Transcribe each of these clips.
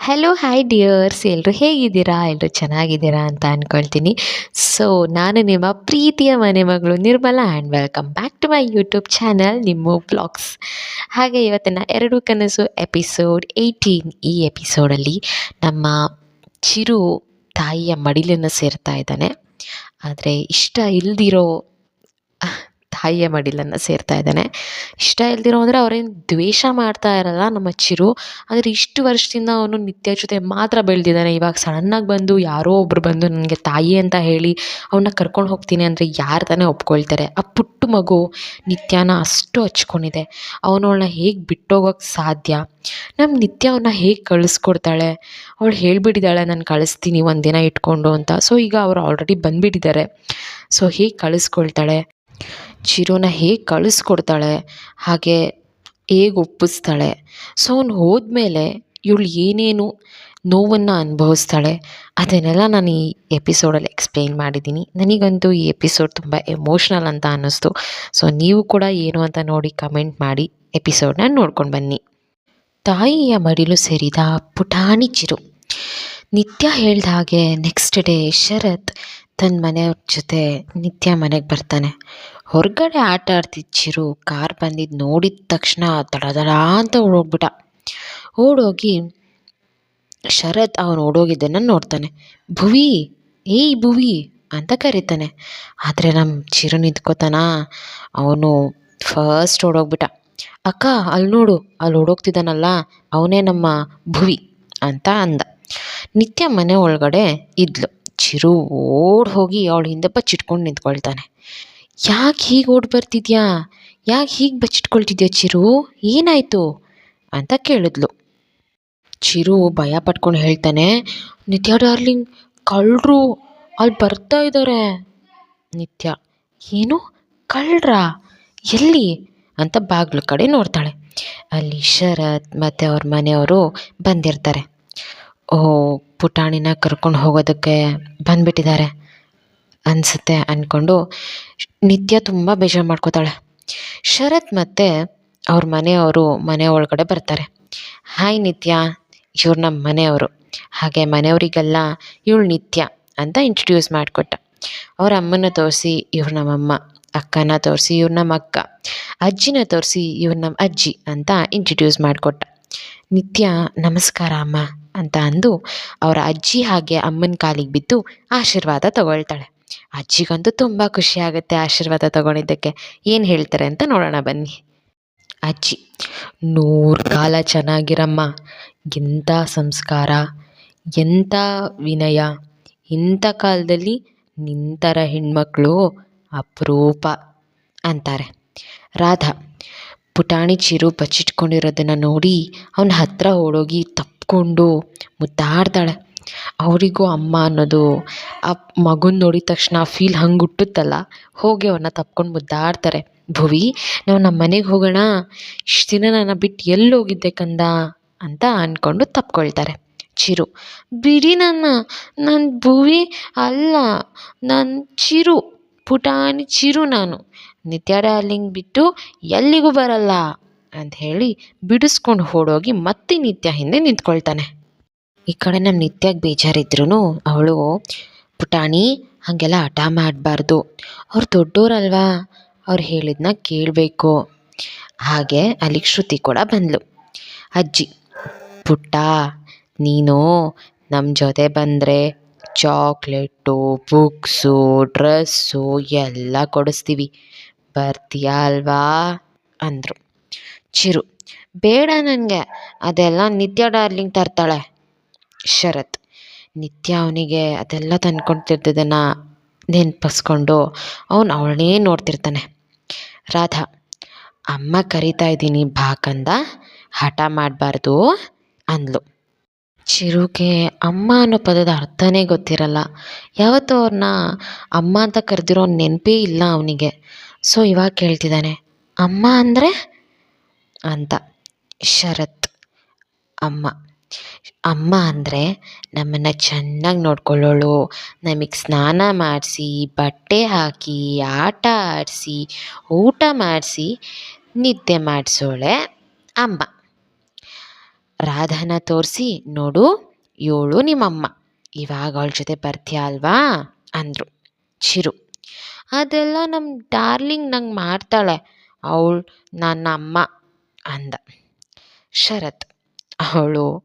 Hello hi dears ಎಲ್ಲರೂ ಹೇಗಿದ್ದೀರಾ? ಎಲ್ಲರೂ ಚೆನ್ನಾಗಿದ್ದೀರಾ ಅಂತ ಅಂದ್ಕೊಳ್ತೀನಿ ಸೊ ನಾನು ನಿಮ್ಮ ಪ್ರೀತಿಯ ಮನೆ ಮಗಳು Nirmala and welcome back to my YouTube channel ನಿಮ್ಮ ಬ್ಲಾಗ್ಸ್ ಹಾಗೆ ಇವತ್ತಿನ ಎರಡು ಕನಸು ಎಪಿಸೋಡ್ ಏಯ್ಟೀನ್ ಈ ಎಪಿಸೋಡಲ್ಲಿ ನಮ್ಮ ಚಿರು ತಾಯಿಯ ಮಡಿಲನ್ನು ಸೇರ್ತಾ ಇದ್ದಾನೆ. ಆದರೆ ಇಷ್ಟ ಇಲ್ದಿರೋ ತಾಯಿಯ ಮಡಿಲನ್ನು ಸೇರ್ತಾ ಇದ್ದಾನೆ. ಇಷ್ಟ ಇಲ್ದಿರೋ ಅಂದರೆ ಅವ್ರೇನು ದ್ವೇಷ ಮಾಡ್ತಾ ಇರಲ್ಲ ನಮ್ಮ ಚಿರು. ಆದರೆ ಇಷ್ಟು ವರ್ಷದಿಂದ ಅವನು ನಿತ್ಯ ಜೊತೆ ಮಾತ್ರ ಬೆಳೆದಿದ್ದಾನೆ. ಇವಾಗ ಸಡನ್ನಾಗಿ ಬಂದು ಯಾರೋ ಒಬ್ಬರು ಬಂದು ನನಗೆ ತಾಯಿ ಅಂತ ಹೇಳಿ ಅವನ್ನ ಕರ್ಕೊಂಡು ಹೋಗ್ತೀನಿ ಅಂದರೆ ಯಾರು ತಾನೇ ಒಪ್ಕೊಳ್ತಾರೆ. ಆ ಪುಟ್ಟ ಮಗು ನಿತ್ಯನ ಅಷ್ಟು ಹಚ್ಕೊಂಡಿದೆ. ಅವನು ಅವಳನ್ನ ಹೇಗೆ ಬಿಟ್ಟೋಗೋಕ್ಕೆ ಸಾಧ್ಯ? ನಮ್ಮ ನಿತ್ಯ ಅವನ್ನ ಹೇಗೆ ಕಳಿಸ್ಕೊಡ್ತಾಳೆ? ಅವಳು ಹೇಳಿಬಿಟ್ಟಿದ್ದಾಳೆ, ನಾನು ಕಳಿಸ್ತೀನಿ ಒಂದಿನ ದಿನ ಇಟ್ಕೊಂಡು ಅಂತ. ಸೊ ಈಗ ಅವರು ಆಲ್ರೆಡಿ ಬಂದುಬಿಟ್ಟಿದ್ದಾರೆ. ಸೊ ಹೇಗೆ ಕಳಿಸ್ಕೊಳ್ತಾಳೆ? ಚಿರುನ ಹೇಗೆ ಕಳಿಸ್ಕೊಡ್ತಾಳೆ, ಹಾಗೆ ಹೇಗೆ ಒಪ್ಪಿಸ್ತಾಳೆ. ಸೊ ಅವ್ನು ಹೋದ್ಮೇಲೆ ಇವಳು ಏನೇನು ನೋವನ್ನು ಅನುಭವಿಸ್ತಾಳೆ, ಅದನ್ನೆಲ್ಲ ನಾನು ಈ ಎಪಿಸೋಡಲ್ಲಿ ಎಕ್ಸ್ಪ್ಲೈನ್ ಮಾಡಿದ್ದೀನಿ. ನನಗಂತೂ ಈ ಎಪಿಸೋಡ್ ತುಂಬ ಎಮೋಷ್ನಲ್ ಅಂತ ಅನ್ನಿಸ್ತು. ಸೊ ನೀವು ಕೂಡ ಏನು ಅಂತ ನೋಡಿ ಕಮೆಂಟ್ ಮಾಡಿ ಎಪಿಸೋಡ್ನ ನೋಡ್ಕೊಂಡು ಬನ್ನಿ. ತಾಯಿಯ ಮಡಿಲು ಸೇರಿದ ಪುಟಾಣಿ ಚಿರು. ನಿತ್ಯ ಹೇಳ್ದ ಹಾಗೆ ನೆಕ್ಸ್ಟ್ ಡೇ ಶರತ್ ತನ್ನ ಮನೆಯವ್ರ ಜೊತೆ ನಿತ್ಯ ಮನೆಗೆ ಬರ್ತಾನೆ. ಹೊರಗಡೆ ಆಟ ಆಡ್ತಿದ್ದ ಚಿರು ಕಾರ್ ಬಂದಿದ್ದು ನೋಡಿದ ತಕ್ಷಣ ದಡ ದಡ ಅಂತ ಓಡೋಗ್ಬಿಟ್ಟ. ಓಡೋಗಿ ಶರತ್ ಅವನು ಓಡೋಗಿದ್ದನ್ನು ನೋಡ್ತಾನೆ. ಭುವಿ, ಏಯ್ ಭುವಿ ಅಂತ ಕರೀತಾನೆ. ಆದರೆ ನಮ್ಮ ಚಿರು ನಿಂತ್ಕೋತಾನ? ಅವನು ಫಸ್ಟ್ ಓಡೋಗ್ಬಿಟ್ಟ. ಅಕ್ಕ ಅಲ್ಲಿ ನೋಡು ಅಲ್ಲಿ ಓಡೋಗ್ತಿದ್ದಾನಲ್ಲ, ಅವನೇ ನಮ್ಮ ಭುವಿ ಅಂತ ಅಂದ. ನಿತ್ಯ ಮನೆ ಒಳಗಡೆ ಇದ್ಲು. ಚಿರು ಓಡಿ ಹೋಗಿ ಅವಳ ಹಿಂದೆ ಬಚ್ಚಿಟ್ಕೊಂಡು ನಿಂತ್ಕೊಳ್ತಾನೆ. ಯಾಕೆ ಹೀಗೆ ಓಡಿ ಬರ್ತಿದ್ಯಾ? ಯಾಕೆ ಹೀಗೆ ಬಚ್ಚಿಟ್ಕೊಳ್ತಿದ್ಯಾ ಚಿರು? ಏನಾಯಿತು? ಅಂತ ಕೇಳಿದ್ಲು. ಚಿರು ಭಯ ಪಟ್ಕೊಂಡು ಹೇಳ್ತಾನೆ, ನಿತ್ಯ ಡಾರ್ಲಿಂಗ್ ಕಳ್ಳರು ಅಲ್ಲಿ ಬರ್ತಾ ಇದ್ದಾರೆ ನಿತ್ಯ, ಏನು? ಕಳ್ಳರಾ ಎಲ್ಲಿ? ಅಂತ ಬಾಗ್ಲ ಕಡೆ ನೋಡ್ತಾಳೆ. ಅಲ್ಲಿ ಶರತ್ ಮತ್ತು ಅವ್ರ ಮನೆಯವರು ಬಂದಿರ್ತಾರೆ. ಪುಟಾಣಿನ ಕರ್ಕೊಂಡು ಹೋಗೋದಕ್ಕೆ ಬಂದುಬಿಟ್ಟಿದ್ದಾರೆ ಅನಿಸುತ್ತೆ ಅಂದ್ಕೊಂಡು ನಿತ್ಯ ತುಂಬ ಬೇಜಾರು ಮಾಡ್ಕೋತಾಳೆ. ಶರತ್ ಮತ್ತು ಅವ್ರ ಮನೆಯವರು ಮನೆ ಒಳಗಡೆ ಬರ್ತಾರೆ. ಹಾಯ್ ನಿತ್ಯ, ಇವ್ರು ನಮ್ಮ ಮನೆಯವರು. ಹಾಗೆ ಮನೆಯವರಿಗೆಲ್ಲ ಇವಳು ನಿತ್ಯ ಅಂತ ಇಂಟ್ರಡ್ಯೂಸ್ ಮಾಡಿಕೊಟ್ಟ. ಅವ್ರ ಅಮ್ಮನ ತೋರಿಸಿ ಇವ್ರು ನಮ್ಮಮ್ಮ ಅಕ್ಕನ ತೋರಿಸಿ ಇವ್ರು ನಮ್ಮ ಅಕ್ಕ, ಅಜ್ಜಿನ ತೋರಿಸಿ ಇವ್ರು ನಮ್ಮ ಅಜ್ಜಿ ಅಂತ ಇಂಟ್ರಡ್ಯೂಸ್ ಮಾಡಿಕೊಟ್ಟ. ನಿತ್ಯ, ನಮಸ್ಕಾರ ಅಮ್ಮ. ಅಂತ ಅಂದು ಅವರ ಅಜ್ಜಿ ಹಾಗೆ ಅಮ್ಮನ ಕಾಲಿಗೆ ಬಿದ್ದು ಆಶೀರ್ವಾದ ತಗೊಳ್ತಾಳೆ. ಅಜ್ಜಿಗಂತೂ ತುಂಬ ಖುಷಿ ಆಗುತ್ತೆ ಆಶೀರ್ವಾದ ತಗೊಂಡಿದ್ದಕ್ಕೆ. ಏನು ಹೇಳ್ತಾರೆ ಅಂತ ನೋಡೋಣ ಬನ್ನಿ. ಅಜ್ಜಿ, ನೂರು ಕಾಲ ಚೆನ್ನಾಗಿರಮ್ಮ. ಎಂಥ ಸಂಸ್ಕಾರ ಎಂಥ ವಿನಯ. ಇಂಥ ಕಾಲದಲ್ಲಿ ನಿಂತರ ಹೆಣ್ಮಕ್ಳು ಅಪರೂಪ ಅಂತಾರೆ. ರಾಧಾ, ಪುಟಾಣಿ ಚಿರು ಬಚ್ಚಿಟ್ಕೊಂಡಿರೋದನ್ನು ನೋಡಿ ಅವನ ಹತ್ರ ಓಡೋಗಿ ತಪ್ಕೊಂಡು ಮುದ್ದಾಡ್ತಾಳೆ. ಅವರಿಗೂ ಅಮ್ಮ ಅನ್ನೋದು ಆ ಮಗುನ ನೋಡಿದ ತಕ್ಷಣ ಫೀಲ್ ಹಂಗೆ ಹುಟ್ಟುತ್ತಲ್ಲ? ಹೋಗಿ ಅವನ್ನ ತಪ್ಕೊಂಡು ಮುದ್ದಾಡ್ತಾರೆ. ಭುವಿ, ನಾವು ನಮ್ಮ ಮನೆಗೆ ಹೋಗೋಣ. ಇಷ್ಟು ದಿನ ನನ್ನ ಬಿಟ್ಟು ಎಲ್ಲಿ ಹೋಗಿದ್ದೆ ಕಂದ? ಅಂತ ಅಂದ್ಕೊಂಡು ತಪ್ಕೊಳ್ತಾರೆ. ಚಿರು, ಬಿಡಿ ನನ್ನ. ನನ್ನ ಭುವಿ ಅಲ್ಲ. ನನ್ನ ಚಿರು. ಪುಟಾಣಿ ಚಿರು ನಾನು. ನಿತ್ಯ ಡಾರ್ಲಿಂಗ್ ಬಿಟ್ಟು ಎಲ್ಲಿಗೂ ಬರಲ್ಲ. ಅಂತ ಹೇಳಿ ಬಿಡಿಸ್ಕೊಂಡು ಓಡೋಗಿ ಮತ್ತೆ ನಿತ್ಯ ಹಿಂದೆ ನಿಂತ್ಕೊಳ್ತಾನೆ. ಈ ಕಡೆ ನಮ್ಮ ನಿತ್ಯಗೆ ಬೇಜಾರಿದ್ರು ಅವಳು, ಪುಟಾಣಿ, ಹಾಗೆಲ್ಲ ಹಠ ಮಾಡಬಾರ್ದು. ಅವ್ರು ದೊಡ್ಡೋರಲ್ವಾ? ಅವ್ರು ಹೇಳಿದ್ನ ಕೇಳಬೇಕು. ಹಾಗೆ ಅಲ್ಲಿಗೆ ಶ್ರುತಿ ಕೂಡ ಬಂದಳು ಅಜ್ಜಿ, ಪುಟ್ಟ, ನೀನು ನಮ್ಮ ಜೊತೆ ಬಂದರೆ ಚಾಕ್ಲೇಟು, ಬುಕ್ಸು, ಡ್ರೆಸ್ಸು ಎಲ್ಲ ಕೊಡಿಸ್ತೀವಿ. ಬರ್ತೀಯಾ ಅಲ್ವಾ? ಅಂದರು. ಚಿರು. ಬೇಡ ನನಗೆ. ಅದೆಲ್ಲ ನಿತ್ಯ ಡಾರ್ಲಿಂಗ್ ತರ್ತಾಳೆ. ಶರತ್. ನಿತ್ಯ ಅವನಿಗೆ ಅದೆಲ್ಲ ತಂದ್ಕೊಂತಿರ್ತಿದ್ದನ್ನು ನೆನಪಿಸ್ಕೊಂಡು ಅವನು ಅವಳನ್ನೇ ನೋಡ್ತಿರ್ತಾನೆ. ರಾಧಾ. ಅಮ್ಮ ಕರಿತಾ ಇದ್ದೀನಿ ಬಾಕಂದ. ಹಠ ಮಾಡಬಾರ್ದು ಅಂದ್ಲು. ಚಿರುಗೆ ಅಮ್ಮ ಅನ್ನೋ ಪದದ ಅರ್ಥನೇ ಗೊತ್ತಿರಲ್ಲ. ಯಾವತ್ತೂ ಅವ್ರನ್ನ ಅಮ್ಮ ಅಂತ ಕರೆದಿರೋ ನೆನಪೇ ಇಲ್ಲ ಅವನಿಗೆ. ಸೊ ಇವಾಗ ಕೇಳ್ತಿದ್ದಾನೆ. ಅಮ್ಮ ಅಂದರೆ? ಅಂತ. ಶರತ್ ಅಮ್ಮ. ಅಮ್ಮ ಅಂದರೆ ನಮ್ಮನ್ನು ಚೆನ್ನಾಗಿ ನೋಡ್ಕೊಳ್ಳೋಳು. ನಮಗೆ ಸ್ನಾನ ಮಾಡಿಸಿ, ಬಟ್ಟೆ ಹಾಕಿ, ಆಟ ಆಡಿಸಿ, ಊಟ ಮಾಡಿಸಿ, ನಿದ್ದೆ ಮಾಡಿಸೋಳೆ ಅಮ್ಮ. ರಾಧನ ತೋರಿಸಿ, ನೋಡು ಇವಳು ನಿಮ್ಮಮ್ಮ. ಇವಾಗ ಅವಳ ಜೊತೆ ಬರ್ತೀಯ ಅಲ್ವಾ? ಅಂದರು. ಚಿರು. ಅದೆಲ್ಲ ನಮ್ಮ ಡಾರ್ಲಿಂಗ್ ನಂಗೆ ಮಾಡ್ತಾಳೆ. ಅವಳು ನನ್ನ ಅಮ್ಮ. ಅಂದ. ಶರತ್, ಅವಳು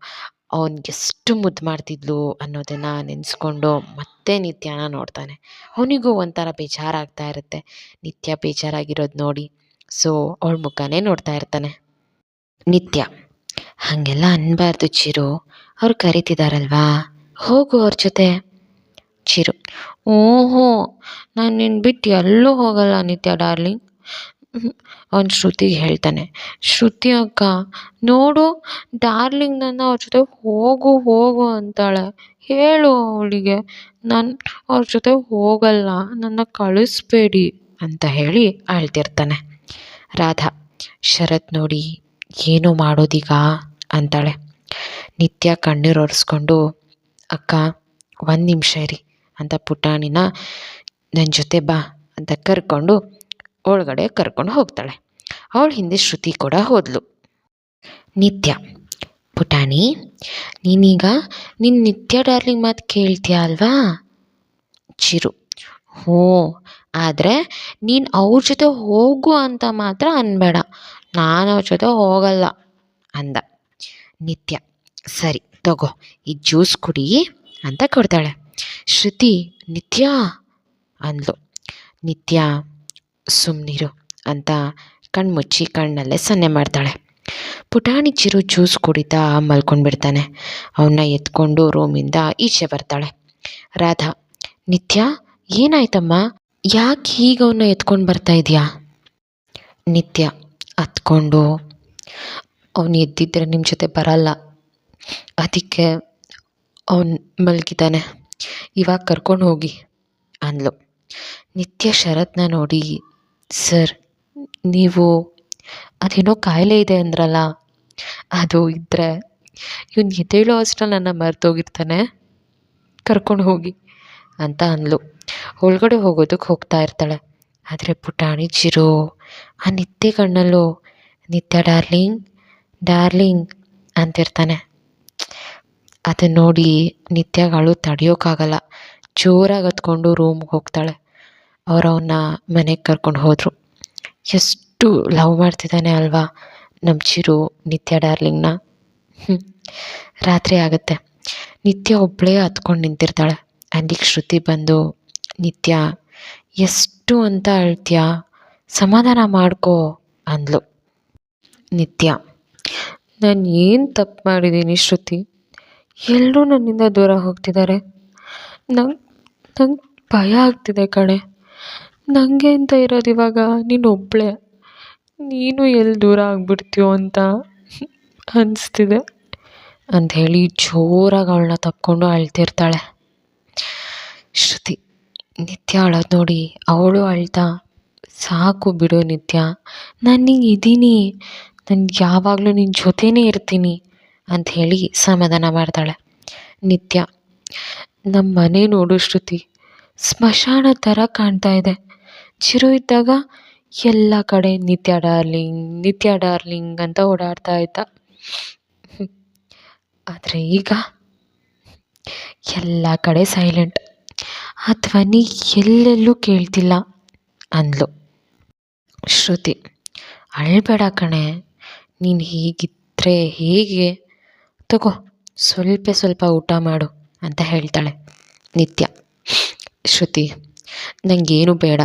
ಅವನಿಗೆಷ್ಟು ಮುದ್ದು ಮಾಡ್ತಿದ್ಲು ಅನ್ನೋದನ್ನು ನೆನೆಸ್ಕೊಂಡು ಮತ್ತೆ ನಿತ್ಯನ ನೋಡ್ತಾನೆ. ಅವನಿಗೂ ಒಂಥರ ಬೇಜಾರಾಗ್ತಾ ಇರುತ್ತೆ. ನಿತ್ಯ ಬೇಜಾರಾಗಿರೋದು ನೋಡಿ. ಸೊ, ಅವಳ ಮುಖನೇ ನೋಡ್ತಾ ಇರ್ತಾನೆ. ನಿತ್ಯ, ಹಾಗೆಲ್ಲ ಅನ್ಬಾರ್ದು ಚಿರು. ಅವ್ರು ಕರಿತಿದಾರಲ್ವಾ? ಹೋಗು ಅವ್ರ ಜೊತೆ. ಚಿರು, ಓಹೋ, ನಾನು ನಿನ್ನ ಬಿಟ್ಟು ಎಲ್ಲೂ ಹೋಗಲ್ಲ ನಿತ್ಯ ಡಾರ್ಲಿಂಗ್. ಅವ್ನು ಶ್ರುತಿಗೆ ಹೇಳ್ತಾನೆ, ಶ್ರುತಿ ಅಕ್ಕ, ನೋಡು, ಡಾರ್ಲಿಂಗ್ ನನ್ನ ಅವ್ರ ಜೊತೆ ಹೋಗು ಹೋಗು ಅಂತಾಳೆ. ಹೇಳು ಅವಳಿಗೆ, ನಾನು ಅವ್ರ ಜೊತೆ ಹೋಗಲ್ಲ, ನನ್ನ ಕಳಿಸ್ಬೇಡಿ ಅಂತ ಹೇಳಿ ಅಳ್ತಿರ್ತಾನೆ. ರಾಧಾ, ಶರತ್ ನೋಡಿ, ಏನು ಮಾಡೋದೀಗ? ಅಂತಾಳೆ. ನಿತ್ಯ ಕಣ್ಣೀರು ಒರೆಸ್ಕೊಂಡು, ಅಕ್ಕ, ಒಂದು ನಿಮಿಷ ಇರಿ ಅಂತ ಪುಟಾಣಿನ ನನ್ನ ಜೊತೆ ಬಾ ಅಂತ ಕರ್ಕೊಂಡು ಒಳಗಡೆ ಕರ್ಕೊಂಡು ಹೋಗ್ತಾಳೆ. ಅವಳ ಹಿಂದೆ ಶ್ರುತಿ ಕೂಡ ಹೋದ್ಲು. ನಿತ್ಯ, ಪುಟಾಣಿ, ನೀನೀಗ ನಿನ್ನ ನಿತ್ಯ ಡಾರ್ಲಿಂಗ್ ಮಾತು ಕೇಳ್ತೀಯ ಅಲ್ವಾ? ಚಿರು ಹ್ಞೂ ಆದರೆ ನೀನು ಅವ್ರ ಜೊತೆ ಹೋಗು ಅಂತ ಮಾತ್ರ ಅನ್ಬೇಡ. ನಾನು ಅವ್ರ ಜೊತೆ ಹೋಗಲ್ಲ ಅಂದ. ನಿತ್ಯ, ಸರಿ, ತಗೋ, ಈ ಜ್ಯೂಸ್ ಕುಡಿ ಅಂತ ಕೊಡ್ತಾಳೆ. ಶ್ರುತಿ, ನಿತ್ಯ ಅಂದ್ಲು. ನಿತ್ಯ ಸುಮ್ಮನಿರು ಅಂತ ಕಣ್ಮುಚ್ಚಿ ಕಣ್ಣಲ್ಲೇ ಸನ್ನೆ ಮಾಡ್ತಾಳೆ. ಪುಟಾಣಿ ಚಿರು ಜ್ಯೂಸ್ ಕುಡಿತಾ ಮಲ್ಕೊಂಡ್ಬಿಡ್ತಾನೆ. ಅವನ್ನ ಎತ್ಕೊಂಡು ರೂಮಿಂದ ಈಚೆ ಬರ್ತಾಳೆ. ರಾಧಾ, ನಿತ್ಯ, ಏನಾಯ್ತಮ್ಮ? ಯಾಕೆ ಹೀಗೆ ಅವನ್ನ ಎತ್ಕೊಂಡು ಬರ್ತಾ ಇದೆಯಾ? ನಿತ್ಯ ಹತ್ಕೊಂಡು ಅವನು ಎದ್ದಿದ್ದರೆ ನಿಮ್ಮ ಜೊತೆ ಬರಲ್ಲ. ಅದಕ್ಕೆ ಅವನು ಮಲಗಿದ್ದಾನೆ. ಇವಾಗ ಕರ್ಕೊಂಡು ಹೋಗಿ ಅಂದ್ಲು. ನಿತ್ಯ ಶರತ್ನ ನೋಡಿ ಸರ್, ನೀವು ಅದೇನೋ ಕಾಯಿಲೆ ಇದೆ ಅಂದ್ರಲ್ಲ, ಅದು ಇದ್ದರೆ ಇವ್ನು ಎದ್ದೇಳೋ ಅಷ್ಟರಲ್ಲಿ ನನ್ನ ಮರೆತೋಗಿರ್ತಾನೆ. ಕರ್ಕೊಂಡು ಹೋಗಿ ಅಂತ ಅಂದ್ಲು. ಒಳಗಡೆ ಹೋಗೋದಕ್ಕೆ ಹೋಗ್ತಾ ಇರ್ತಾಳೆ. ಆದರೆ ಪುಟಾಣಿ, ಚಿರೋ, ಆ ನಿತ್ಯ ಕಣ್ಣಲ್ಲೂ ನಿತ್ಯ ಡಾರ್ಲಿಂಗ್ ಡಾರ್ಲಿಂಗ್ ಅಂತಿರ್ತಾನೆ. ಅದನ್ನ ನೋಡಿ ನಿತ್ಯಗಳು ತಡೆಯೋಕ್ಕಾಗಲ್ಲ. ಜೋರಾಗಿ ಹತ್ಕೊಂಡು ರೂಮ್ಗೆ ಹೋಗ್ತಾಳೆ. ಅವ್ರು ಮನೆಗೆ ಕರ್ಕೊಂಡು ಹೋದರು. ಎಷ್ಟು ಲವ್ ಮಾಡ್ತಿದ್ದಾನೆ ಅಲ್ವಾ ನಮ್ಮ ಚಿರು, ನಿತ್ಯ ಡಾರ್ಲಿಂಗ್ನ. ರಾತ್ರಿ ಆಗುತ್ತೆ. ನಿತ್ಯ ಒಬ್ಬಳೇ ಹತ್ಕೊಂಡು ನಿಂತಿರ್ತಾಳೆ. ಅಲ್ಲಿಗೆ ಶ್ರುತಿ ಬಂದು, ನಿತ್ಯ, ಎಷ್ಟು ಅಂತ ಅಳ್ತೀಯ ಸಮಾಧಾನ ಮಾಡ್ಕೋ ಅಂದ್ಲು. ನಿತ್ಯ, ನಾನು ಏನು ತಪ್ಪು ಮಾಡಿದ್ದೀನಿ ಶ್ರುತಿ? ಎಲ್ಲರೂ ನನ್ನಿಂದ ದೂರ ಹೋಗ್ತಿದ್ದಾರೆ ನಂಗೆ ನಂಗೆ ಭಯ ಆಗ್ತಿದೆ ಕಣೆ. ನನಗೆ ಅಂತ ಇರೋದು ಇವಾಗ? ನೀನು ಒಬ್ಬಳೇ ನೀನು ಎಲ್ಲಿ ದೂರ ಆಗ್ಬಿಡ್ತೀಯೋ ಅಂತ ಅನಿಸ್ತಿದೆ. ಅಂಥೇಳಿ ಜೋರಾಗಿ ಅವಳನ್ನ ತಕ್ಕೊಂಡು ಅಳ್ತಿರ್ತಾಳೆ. ಶ್ರುತಿ, ನಿತ್ಯ ಅಳೋದು ನೋಡಿ. ಅವಳು ಅಳ್ತಾ, ಸಾಕು ಬಿಡು ನಿತ್ಯ. ನಾನು ನಿಂಗೆ ಇದ್ದೀನಿ ನಾನು ಯಾವಾಗಲೂ ನಿನ್ನ ಜೊತೆನೇ ಇರ್ತೀನಿ. ಅಂತ ಹೇಳಿ ಸಮಾಧಾನ ಮಾಡ್ತಾಳೆ. ನಿತ್ಯ ನಮ್ಮ ಮನೆ ನೋಡು ಶ್ರುತಿ. ಸ್ಮಶಾನ ಥರ ಕಾಣ್ತಾ ಇದೆ. ಚಿರು ಇದ್ದಾಗ ಎಲ್ಲ ಕಡೆ ನಿತ್ಯ ಡಾರ್ಲಿಂಗ್ ನಿತ್ಯ ಡಾರ್ಲಿಂಗ್ ಅಂತ ಓಡಾಡ್ತಾ ಇದ್ದ. ಆದರೆ ಈಗ ಎಲ್ಲ ಕಡೆ ಸೈಲೆಂಟ್. ಆ ಧ್ವನಿ ಎಲ್ಲೆಲ್ಲೂ ಕೇಳ್ತಿಲ್ಲ ಅಂದ್ಲು. ಶ್ರುತಿ, ಅಳ್ಬೇಡ ಕಣೆ, ನೀನು ಹೀಗಿದ್ರೆ ಹೇಗೆ? ತಗೋ, ಸ್ವಲ್ಪ ಸ್ವಲ್ಪ ಊಟ ಮಾಡು ಅಂತ ಹೇಳ್ತಾಳೆ ನಿತ್ಯ. ಶ್ರುತಿ ನನಗೇನು ಬೇಡ.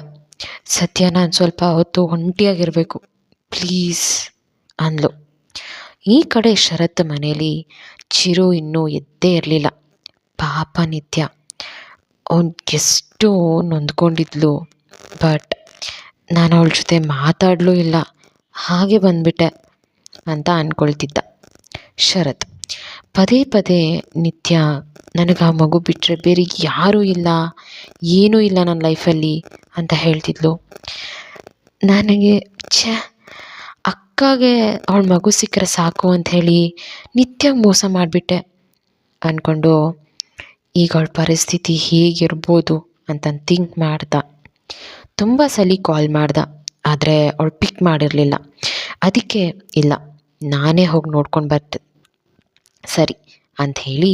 ಸದ್ಯ ನಾನು ಸ್ವಲ್ಪ ಹೊತ್ತು ಒಂಟಿಯಾಗಿರಬೇಕು. ಪ್ಲೀಸ್, ಅಂದ್ಲು. ಈ ಕಡೆ ಶರತ್ ಮನೇಲಿ ಚಿರು ಇನ್ನೂ ಎದ್ದೇ ಇರಲಿಲ್ಲ. ಪಾಪ ನಿತ್ಯ. ಅವ್ನಿಗೆಷ್ಟು ನೊಂದ್ಕೊಂಡಿದ್ಲು. ಬಟ್ ನಾನು ಅವಳ ಜೊತೆ ಮಾತಾಡಲೂ ಇಲ್ಲ. ಹಾಗೆ ಬಂದ್ಬಿಟ್ಟೆ ಅಂತ ಅಂದ್ಕೊಳ್ತಿದ್ದ ಶರತ್. ಪದೇ ಪದೇ ನಿತ್ಯ ನನಗೆ ಆ ಮಗು ಬಿಟ್ಟರೆ ಬೇರೆ ಯಾರೂ ಇಲ್ಲ, ಏನೂ ಇಲ್ಲ ನನ್ನ ಲೈಫಲ್ಲಿ ಅಂತ ಹೇಳ್ತಿದ್ಲು. ನನಗೆ, ಛೇ, ಅಕ್ಕಗೆ ಅವಳ ಮಗು ಸಿಕ್ಕರೆ ಸಾಕು ಅಂಥೇಳಿ ನಿತ್ಯ ಮೋಸ ಮಾಡಿಬಿಟ್ಟೆ ಅಂದ್ಕೊಂಡು ಈಗ ಅವಳ ಪರಿಸ್ಥಿತಿ ಹೇಗಿರ್ಬೋದು ಅಂತ ಥಿಂಕ್ ಮಾಡ್ದ. ತುಂಬ ಸಲ ಕಾಲ್ ಮಾಡ್ದ, ಆದರೆ ಅವಳು ಪಿಕ್ ಮಾಡಿರಲಿಲ್ಲ. ಅದಕ್ಕೆ, ಇಲ್ಲ, ನಾನೇ ಹೋಗಿ ನೋಡ್ಕೊಂಡು ಬರ್ತ ಸರಿ ಅಂತ ಹೇಳಿ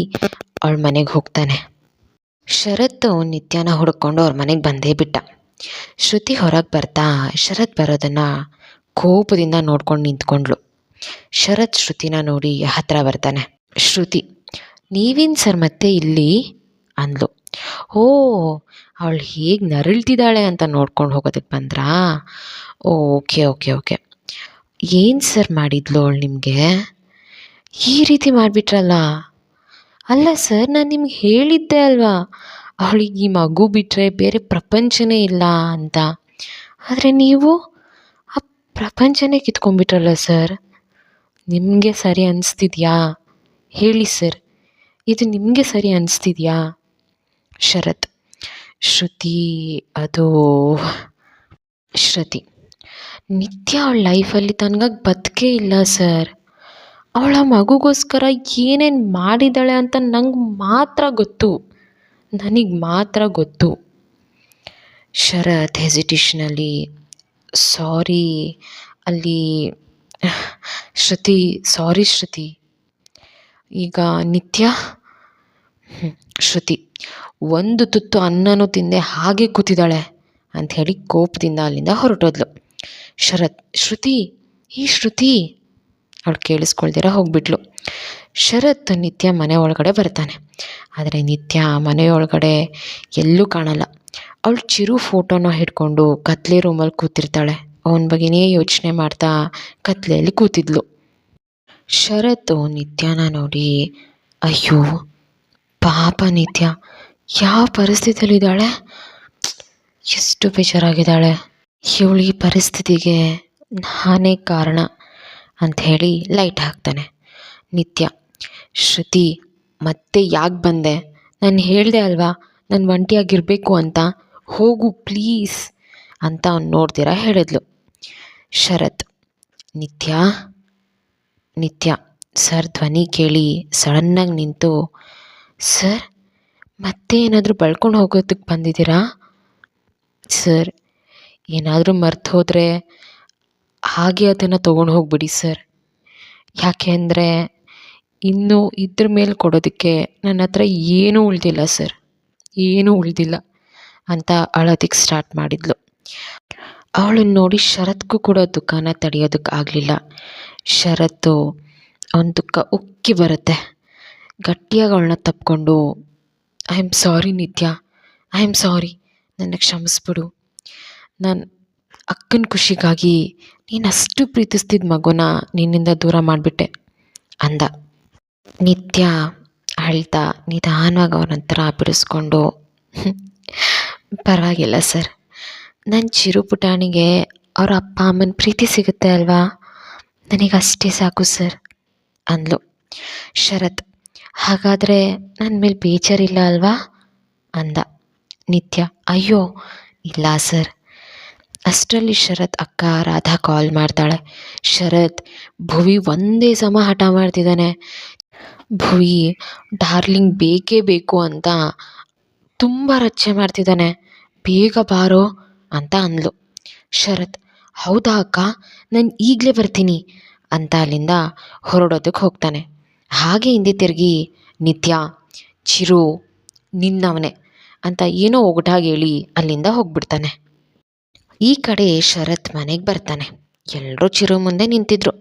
ಅವಳ ಮನೆಗೆ ಹೋಗ್ತಾನೆ. ಶರತ್ ನಿತ್ಯನ ಹುಡ್ಕೊಂಡು ಅವ್ರ ಮನೆಗೆ ಬಂದೇ ಬಿಟ್ಟ. ಶ್ರುತಿ ಹೊರಗೆ ಬರ್ತಾ ಶರತ್ ಬರೋದನ್ನು ಕೋಪದಿಂದ ನೋಡ್ಕೊಂಡು ನಿಂತ್ಕೊಂಡ್ಳು. ಶರತ್ ಶ್ರುತಿನ ನೋಡಿ ಹತ್ರ ಬರ್ತಾನೆ. ಶ್ರುತಿ, ನೀವೇನು ಸರ್ ಮತ್ತೆ ಇಲ್ಲಿ? ಅಂದ್ಲು. ಓ, ಅವಳು ಹೇಗೆ ನರಳ್ತಿದ್ದಾಳೆ ಅಂತ ನೋಡ್ಕೊಂಡು ಹೋಗೋದಕ್ಕೆ ಬಂದ್ರಾ? Okay okay okay. ಏನು ಸರ್ ಮಾಡಿದ್ಲು ಅವಳು ನಿಮಗೆ? ಈ ರೀತಿ ಮಾಡಿಬಿಟ್ರಲ್ಲ? ಅಲ್ಲ ಸರ್, ನಾನು ನಿಮ್ಗೆ ಹೇಳಿದ್ದೆ ಅಲ್ವಾ? ಅವಳಿಗೆ ಈ ಮಗು ಬಿಟ್ಟರೆ ಬೇರೆ ಪ್ರಪಂಚನೇ ಇಲ್ಲ ಅಂತ. ಆದರೆ ನೀವು ಆ ಪ್ರಪಂಚನೇ ಕಿತ್ಕೊಂಡ್ಬಿಟ್ರಲ್ಲ ಸರ್? ನಿಮಗೆ ಸರಿ ಅನಿಸ್ತಿದ್ಯಾ? ಹೇಳಿ ಸರ್, ಇದು ನಿಮಗೆ ಸರಿ ಅನಿಸ್ತಿದ್ಯಾ? ಶರತ್, ಶ್ರುತಿ, ಅದು ಶ್ರುತಿ, ನಿತ್ಯ ಅವಳ ಲೈಫಲ್ಲಿ ತನಗಾಗಿ ಬದುಕೇ ಇಲ್ಲ ಸರ್. ಅವಳ ಮಗುಗೋಸ್ಕರ ಏನೇನು ಮಾಡಿದ್ದಾಳೆ ಅಂತ ನಂಗೆ ಮಾತ್ರ ಗೊತ್ತು. ನನಗೆ ಮಾತ್ರ ಗೊತ್ತು. ಶರತ್ ಹೆಸಿಟೇಷನಲ್ಲಿ, ಸಾರಿ, ಅಲ್ಲಿ, ಶ್ರುತಿ, ಸಾರಿ ಶ್ರುತಿ. ಈಗ ನಿತ್ಯ ಶ್ರುತಿ, ಒಂದು ತುತ್ತು ಅನ್ನನೂ ತಿಂದೆ ಹಾಗೆ ಕೂತಿದ್ದಾಳೆ ಅಂಥೇಳಿ ಕೋಪದಿಂದ ಅಲ್ಲಿಂದ ಹೊರಟೋದ್ಲು. ಶರತ್, ಶ್ರುತಿ, ಈ ಶ್ರುತಿ ಅವಳು ಕೇಳಿಸ್ಕೊಳ್ದಿರ ಹೋಗ್ಬಿಟ್ಲು. ಶರತ್ ನಿತ್ಯ ಮನೆ ಒಳಗಡೆ ಬರ್ತಾನೆ. ಆದರೆ ನಿತ್ಯ ಮನೆಯೊಳಗಡೆ ಎಲ್ಲೂ ಕಾಣಲ್ಲ. ಅವಳು ಚಿರು ಫೋಟೋನ ಹಿಡ್ಕೊಂಡು ಕತ್ಲೆ ರೂಮಲ್ಲಿ ಕೂತಿರ್ತಾಳೆ. ಅವನ ಬಗ್ಗೆನೇ ಯೋಚನೆ ಮಾಡ್ತಾ ಕತ್ಲೆಯಲ್ಲಿ ಕೂತಿದ್ಲು. ಶರತ್, ನಿತ್ಯನ ನೋಡಿ, ಅಯ್ಯೋ, ಪಾಪ ನಿತ್ಯ. ಯಾವ ಪರಿಸ್ಥಿತಿಯಲ್ಲಿದ್ದಾಳೆ? ಎಷ್ಟು ಬೇಜಾರಾಗಿದ್ದಾಳೆ. ಇವಳು ಈ ಪರಿಸ್ಥಿತಿಗೆ ನಾನೇ ಕಾರಣ. ಅಂಥೇಳಿ ಲೈಟ್ ಹಾಕ್ತಾನೆ. ನಿತ್ಯ, ಶ್ರುತಿ, ಮತ್ತೆ ಯಾಕೆ ಬಂದೆ? ನಾನು ಹೇಳಿದೆ ಅಲ್ವಾ? ನಾನು ಒಂಟಿಯಾಗಿರಬೇಕು ಅಂತ. ಹೋಗು ಪ್ಲೀಸ್ ಅಂತ ಅವ್ನು ನೋಡ್ತೀರಾ ಹೇಳಿದ್ಲು. ಶರತ್, ನಿತ್ಯ ನಿತ್ಯ, ಸರ್ ಧ್ವನಿ ಕೇಳಿ ಸಡನ್ನಾಗಿ ನಿಂತು, ಸರ್, ಮತ್ತೆ ಏನಾದರೂ ಬಳ್ಕೊಂಡು ಹೋಗೋದಕ್ಕೆ ಬಂದಿದ್ದೀರಾ? ಸರ್, ಏನಾದರೂ ಮರ್ತು ಹೋದರೆ ಹಾಗೆ ಅದನ್ನು ತೊಗೊಂಡು ಹೋಗ್ಬಿಡಿ ಸರ್. ಯಾಕೆ ಅಂದರೆ ಇನ್ನು ಇದ್ರ ಮೇಲೆ ಕೊಡೋದಕ್ಕೆ ನನ್ನ ಹತ್ರ ಏನೂ ಉಳಿದಿಲ್ಲ ಸರ್. ಏನೂ ಉಳಿದಿಲ್ಲ ಅಂತ ಅಳೋದಕ್ಕೆ ಸ್ಟಾರ್ಟ್ ಮಾಡಿದ್ಲು. ಅವಳನ್ನು ನೋಡಿ ಶರತ್ಗೂ ಕೂಡ ದುಃಖನ ತಡೆಯೋದಕ್ಕೆ ಆಗಲಿಲ್ಲ. ಶರತ್ತು ಅವನ ದುಃಖ ಉಕ್ಕಿ ಬರುತ್ತೆ. ಗಟ್ಟಿಯಾಗಿ ಅವಳನ್ನ ತಪ್ಕೊಂಡು ಐ ಆಮ್ ಸಾರಿ ನಿತ್ಯ. ಐ ಆಮ್ ಸಾರಿ ನನ್ನ ಕ್ಷಮಿಸ್ಬಿಡು. ನಾನು ಅಕ್ಕನ ಖುಷಿಗಾಗಿ ನೀನು ಅಷ್ಟು ಪ್ರೀತಿಸ್ತಿದ್ದ ಮಗುನ ನಿನ್ನಿಂದ ದೂರ ಮಾಡಿಬಿಟ್ಟೆ ಅಂದ. ನಿತ್ಯ ಅಳ್ತಾ ನಿಧಾನವಾಗಿ ಅವನ ಹತ್ರ ಬಿಡಿಸ್ಕೊಂಡು ಪರವಾಗಿಲ್ಲ ಸರ್. ನನ್ನ ಚಿರು ಪುಟಾಣಿಗೆ ಅವ್ರ ಅಪ್ಪ ಅಮ್ಮನ ಪ್ರೀತಿ ಸಿಗುತ್ತೆ ಅಲ್ವಾ? ನನಗೆ ಅಷ್ಟೇ ಸಾಕು ಸರ್, ಅಂದ್ಲು. ಶರತ್, ಹಾಗಾದರೆ ನನ್ನ ಮೇಲೆ ಬೇಜಾರಿಲ್ಲ ಅಲ್ವಾ? ಅಂದ. ನಿತ್ಯ, ಅಯ್ಯೋ, ಇಲ್ಲ ಸರ್. ಅಷ್ಟರಲ್ಲಿ ಶರತ್ ಅಕ್ಕ ರಾಧಾ ಕಾಲ್ ಮಾಡ್ತಾಳೆ. ಶರತ್, ಭುವಿ ಒಂದೇ ಸಮ ಹಠ ಮಾಡ್ತಿದ್ದಾನೆ. ಭುವಿ, ಡಾರ್ಲಿಂಗ್ ಬೇಕೇ ಬೇಕು ಅಂತ ತುಂಬ ರಚ್ಚೆ ಮಾಡ್ತಿದ್ದಾನೆ. ಬೇಗ ಬಾರೋ ಅಂತ ಅಂದ್ಲು. ಶರತ್, ಹೌದಾ ಅಕ್ಕ, ನಾನು ಈಗಲೇ ಬರ್ತೀನಿ ಅಂತ ಅಲ್ಲಿಂದ ಹೊರಡೋದಕ್ಕೆ ಹೋಗ್ತಾನೆ. ಹಾಗೆ ಹಿಂದೆ ತಿರುಗಿ, ನಿತ್ಯ, ಚಿರು, ನಿನ್ನವನೇ ಅಂತ ಏನೋ ಒಗಟಾಗಿ ಹೇಳಿ ಅಲ್ಲಿಂದ ಹೋಗ್ಬಿಡ್ತಾನೆ. ಈ ಕಡೆ ಶರತ್ ಮನೆಗೆ ಬರ್ತಾನೆ. ಎಲ್ಲರೂ ಚಿರು ಮುಂದೆ ನಿಂತಿದ್ರು.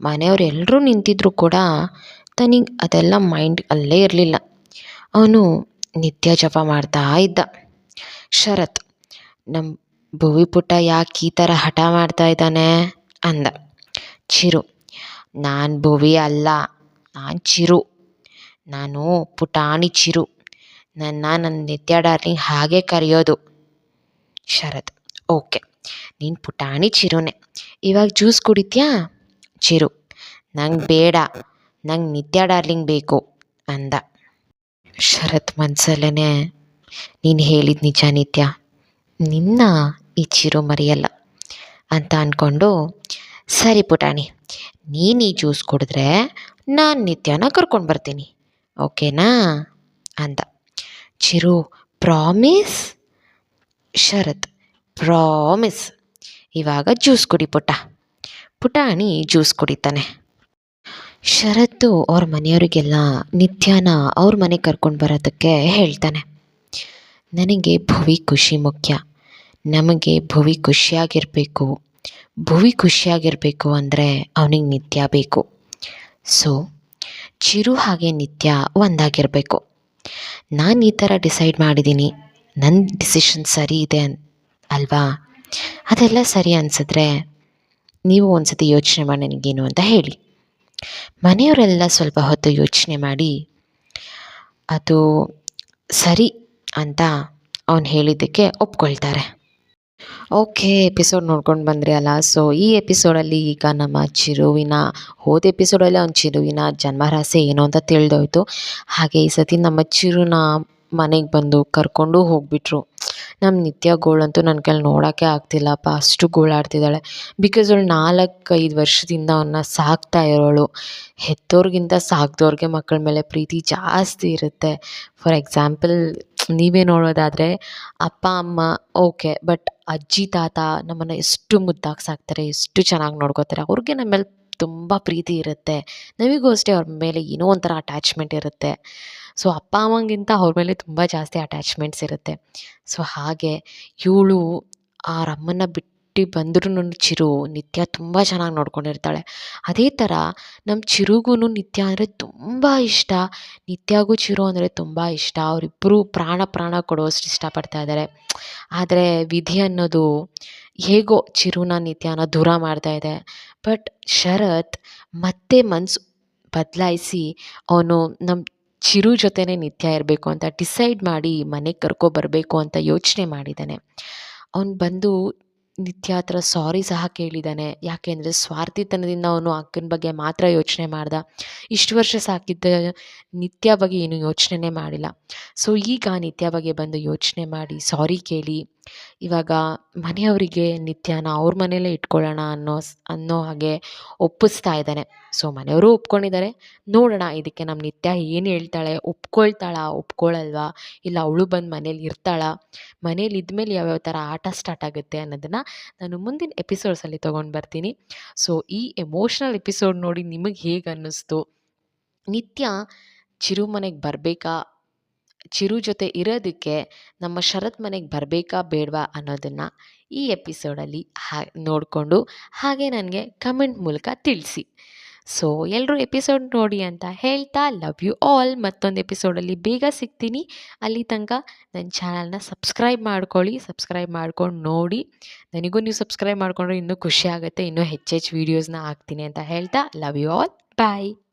ಮನೆಯವ್ರು ಎಲ್ಲರೂ ನಿಂತಿದ್ರು ಕೂಡ ತನಿಗೆ ಅದೆಲ್ಲ ಮೈಂಡ್ ಅಲ್ಲೇ ಇರಲಿಲ್ಲ. ಅವನು ನಿತ್ಯ ಜಪ ಮಾಡ್ತಾ ಇದ್ದ. ಶರತ್ ನಮ್ಮ ಭುವಿ ಪುಟ್ಟ ಯಾಕೆ ಈ ಥರ ಹಠ ಮಾಡ್ತಾ ಇದ್ದಾನೆ? ಅಂದ. ಚಿರು, ನಾನು ಭುವಿ ಅಲ್ಲ, ನಾನು ಚಿರು. ನಾನು ಪುಟಾಣಿ ಚಿರು. ನನ್ನ ನನ್ನ ನಿತ್ಯ ಡಾರ್ಲಿಂಗ್ ಹಾಗೆ ಕರೆಯೋದು. ಶರತ್ ಓಕೆ. ನೀನು ಪುಟಾಣಿ ಚಿರೋನೆ. ಇವಾಗ ಜ್ಯೂಸ್ ಕುಡಿತೀಯಾ? ಚಿರು. ನಂಗೆ ಬೇಡ. ನಂಗೆ ನಿತ್ಯ ಡಾರ್ಲಿಂಗ್ ಬೇಕು ಅಂದ. ಶರತ್ ಮನಸಲ್ಲೇ ನೀನು ಹೇಳಿದ ನಿಜ ನಿತ್ಯ. ನಿನ್ನ ಈ ಚಿರು ಮರೆಯಲ್ಲ ಅಂತ ಅಂದ್ಕೊಂಡು ಸರಿ ಪುಟಾಣಿ, ನೀನು ಈ ಜ್ಯೂಸ್ ಕುಡಿದ್ರೆ ನಾನು ನಿತ್ಯನ ಕರ್ಕೊಂಡು ಬರ್ತೀನಿ. ಓಕೆನಾ? ಅಂದ. ಚಿರು, ಪ್ರಾಮಿಸ್? ಶರತ್ ಪ್ರಾಮಿಸ್ ಇವಾಗ ಜ್ಯೂಸ್ ಕುಡಿ ಪುಟ್ಟ. ಪುಟಾಣಿ ಜ್ಯೂಸ್ ಕುಡಿತಾನೆ. ಶರತ್ತು ಅವ್ರ ಮನೆಯವರಿಗೆಲ್ಲ ನಿತ್ಯನ ಅವ್ರ ಮನೆಗೆ ಕರ್ಕೊಂಡು ಬರೋದಕ್ಕೆ ಹೇಳ್ತಾನೆ. ನನಗೆ ಭುವಿ ಖುಷಿ ಮುಖ್ಯ. ನಮಗೆ ಭುವಿ ಖುಷಿಯಾಗಿರಬೇಕು. ಭುವಿ ಖುಷಿಯಾಗಿರಬೇಕು ಅಂದರೆ ಅವನಿಗೆ ನಿತ್ಯ ಬೇಕು. ಸೊ, ಚಿರು ಹಾಗೆ ನಿತ್ಯ ಒಂದಾಗಿರಬೇಕು. ನಾನು ಈ ಥರ ಡಿಸೈಡ್ ಮಾಡಿದ್ದೀನಿ ನನ್ನ ಡಿಸಿಷನ್ ಸರಿ ಇದೆ ಅನ್ ಅಲ್ವಾ? ಅದೆಲ್ಲ ಸರಿ ಅನಿಸಿದ್ರೆ ನೀವು ಒಂದು ಸತಿ ಯೋಚನೆ ಮಾಡಿ ನನಗೇನು ಅಂತ ಹೇಳಿ. ಮನೆಯವರೆಲ್ಲ ಸ್ವಲ್ಪ ಹೊತ್ತು ಯೋಚನೆ ಮಾಡಿ, ಅದು ಸರಿ ಅಂತ ಅವನು ಹೇಳಿದ್ದಕ್ಕೆ ಒಪ್ಕೊಳ್ತಾರೆ. ಓಕೆ, ಎಪಿಸೋಡ್ ನೋಡ್ಕೊಂಡು ಬಂದ್ರಿ ಅಲ್ಲ? ಸೊ ಈ ಎಪಿಸೋಡಲ್ಲಿ ಈಗ ನಮ್ಮ ಚಿರುವಿನ, ಹೋದ ಎಪಿಸೋಡಲ್ಲಿ ಅವ್ನ ಚಿರುವಿನ ಜನ್ಮರಹಸ್ಯ ಏನು ಅಂತ ತಿಳಿದೋಯ್ತು. ಹಾಗೆ ಈ ಸತಿ ನಮ್ಮ ಚಿರುನ ಮನೆಗೆ ಬಂದು ಕರ್ಕೊಂಡು ಹೋಗ್ಬಿಟ್ರು. ನಮ್ಮ ನಿತ್ಯ ಗೋಳಂತೂ ನನ್ನ ಕೈಲಿ ನೋಡೋಕ್ಕೆ ಆಗ್ತಿಲ್ಲಪ್ಪ ಅಷ್ಟು ಗೋಳಾಡ್ತಿದ್ದಾಳೆ. ಬಿಕಾಸ್ ಅವಳು ನಾಲ್ಕೈದು ವರ್ಷದಿಂದ ಅವನ್ನ ಸಾಕ್ತಾ ಇರೋಳು. ಹೆತ್ತೋರ್ಗಿಂತ ಸಾಕ್ದವ್ರಿಗೆ ಮಕ್ಕಳ ಮೇಲೆ ಪ್ರೀತಿ ಜಾಸ್ತಿ ಇರುತ್ತೆ. ಫಾರ್ ಎಕ್ಸಾಂಪಲ್ ನೀವೇ ನೋಡೋದಾದರೆ ಅಪ್ಪ, ಅಮ್ಮ ಓಕೆ ಬಟ್ ಅಜ್ಜಿ, ತಾತ ನಮ್ಮನ್ನು ಎಷ್ಟು ಮುದ್ದಾಗಿ ಸಾಕ್ತಾರೆ, ಎಷ್ಟು ಚೆನ್ನಾಗಿ ನೋಡ್ಕೋತಾರೆ, ಅವ್ರಿಗೆ ನಮ್ಮ ಮೇಲೆ ತುಂಬ ಪ್ರೀತಿ ಇರುತ್ತೆ. ನಮಗೂ ಅಷ್ಟೇ, ಅವ್ರ ಮೇಲೆ ಏನೋ ಒಂಥರ ಅಟ್ಯಾಚ್ಮೆಂಟ್ ಇರುತ್ತೆ. ಸೊ ಅಪ್ಪ ಅಮ್ಮಂಗಿಂತ ಅವ್ರ ಮೇಲೆ ತುಂಬ ಜಾಸ್ತಿ ಅಟ್ಯಾಚ್ಮೆಂಟ್ಸ್ ಇರುತ್ತೆ. ಸೊ ಹಾಗೆ ಇವಳು ಆ ಅಮ್ಮನ ಬಿಟ್ಟು ಬಂದ್ರೂ ಚಿರು ನಿತ್ಯ ತುಂಬ ಚೆನ್ನಾಗಿ ನೋಡ್ಕೊಂಡಿರ್ತಾಳೆ. ಅದೇ ಥರ ನಮ್ಮ ಚಿರುಗೂ ನಿತ್ಯ ಅಂದರೆ ತುಂಬ ಇಷ್ಟ. ನಿತ್ಯಗೂ ಚಿರು ಅಂದರೆ ತುಂಬ ಇಷ್ಟ. ಅವರಿಬ್ಬರು ಪ್ರಾಣ ಪ್ರಾಣ ಕೊಡೋಷ್ಟು ಇಷ್ಟಪಡ್ತಾ ಇದ್ದಾರೆ ಆದರೆ ವಿಧಿ ಅನ್ನೋದು ಹೇಗೋ ಚಿರುನ ನಿತ್ಯನ ದೂರ ಮಾಡ್ತಾ ಇದೆ. ಬಟ್ ಶರತ್ ಮತ್ತೆ ಮನಸ್ಸು ಬದಲಾಯಿಸಿ ಅವನು ನಮ್ಮ ಚಿರು ಜೊತೆನೇ ನಿತ್ಯ ಇರಬೇಕು ಅಂತ ಡಿಸೈಡ್ ಮಾಡಿ ಮನೆಗೆ ಕರ್ಕೊ ಬರಬೇಕು ಅಂತ ಯೋಚನೆ ಮಾಡಿದ್ದಾನೆ. ಅವನು ಬಂದು ನಿತ್ಯ ಹತ್ರ ಸಾರಿ ಸಹ ಕೇಳಿದ್ದಾನೆ. ಯಾಕೆಂದರೆ ಸ್ವಾರ್ಥಿತನದಿಂದ ಅವನು ಅಕ್ಕನ ಬಗ್ಗೆ ಮಾತ್ರ ಯೋಚನೆ ಮಾಡ್ದ. ಇಷ್ಟು ವರ್ಷ ಸಾಕಿದ್ದ ನಿತ್ಯ ಬಗ್ಗೆ ಏನು ಯೋಚನೆನೇ ಮಾಡಿಲ್ಲ. ಸೊ ಈಗ ನಿತ್ಯ ಬಗ್ಗೆ ಬಂದು ಯೋಚನೆ ಮಾಡಿ ಸಾರಿ ಕೇಳಿ ಇವಾಗ ಮನೆಯವರಿಗೆ ನಿತ್ಯನ ಅವ್ರ ಮನೆಯಲ್ಲೇ ಇಟ್ಕೊಳ್ಳೋಣ ಅನ್ನೋ ಅನ್ನೋ ಹಾಗೆ ಒಪ್ಪಿಸ್ತಾ ಇದ್ದಾನೆ. ಸೊ ಮನೆಯವರು ಒಪ್ಕೊಂಡಿದ್ದಾರೆ. ನೋಡೋಣ, ಇದಕ್ಕೆ ನಮ್ಮ ನಿತ್ಯ ಏನು ಹೇಳ್ತಾಳೆ, ಒಪ್ಕೊಳ್ತಾಳಾ ಒಪ್ಕೊಳ್ಳಲ್ವಾ ಇಲ್ಲ ಅವಳು ಬಂದು ಮನೇಲಿ ಇರ್ತಾಳಾ? ಮನೇಲಿ ಇದ್ಮೇಲೆ ಯಾವ್ಯಾವ ಥರ ಆಟ ಸ್ಟಾರ್ಟ್ ಆಗುತ್ತೆ ಅನ್ನೋದನ್ನು ನಾನು ಮುಂದಿನ ಎಪಿಸೋಡ್ಸಲ್ಲಿ ತೊಗೊಂಡು ಬರ್ತೀನಿ. ಸೊ ಈ ಎಮೋಷ್ನಲ್ ಎಪಿಸೋಡ್ ನೋಡಿ ನಿಮಗೆ ಹೇಗೆ ಅನ್ನಿಸ್ತು? ನಿತ್ಯ ಚಿರುಮನೆಗೆ ಬರಬೇಕಾ? ಚಿರು ಜೊತೆ ಇರೋದಕ್ಕೆ ನಮ್ಮ ಶರತ್ ಮನೆಗೆ ಬರಬೇಕಾ ಬೇಡವಾ ಅನ್ನೋದನ್ನು ಈ ಎಪಿಸೋಡಲ್ಲಿ ಹಾ, ನೋಡಿಕೊಂಡು ಹಾಗೆ ನನಗೆ ಕಮೆಂಟ್ ಮೂಲಕ ತಿಳಿಸಿ. ಸೊ ಎಲ್ಲರೂ ಎಪಿಸೋಡ್ ನೋಡಿ ಅಂತ ಹೇಳ್ತಾ ಲವ್ ಯು ಆಲ್ ಮತ್ತೊಂದು ಎಪಿಸೋಡಲ್ಲಿ ಬೇಗ ಸಿಗ್ತೀನಿ. ಅಲ್ಲಿ ತನಕ ನನ್ನ ಚಾನಲ್ನ ಸಬ್ಸ್ಕ್ರೈಬ್ ಮಾಡ್ಕೊಳ್ಳಿ. ಸಬ್ಸ್ಕ್ರೈಬ್ ಮಾಡ್ಕೊಂಡು ನೋಡಿ. ನನಗೂ ನೀವು ಸಬ್ಸ್ಕ್ರೈಬ್ ಮಾಡಿಕೊಂಡ್ರೆ ಇನ್ನೂ ಖುಷಿ ಆಗುತ್ತೆ. ಇನ್ನೂ ಹೆಚ್ಚೆಚ್ಚು ವೀಡಿಯೋಸ್ನ ಹಾಕ್ತೀನಿ ಅಂತ ಹೇಳ್ತಾ ಲವ್ ಯು ಆಲ್ ಬಾಯ್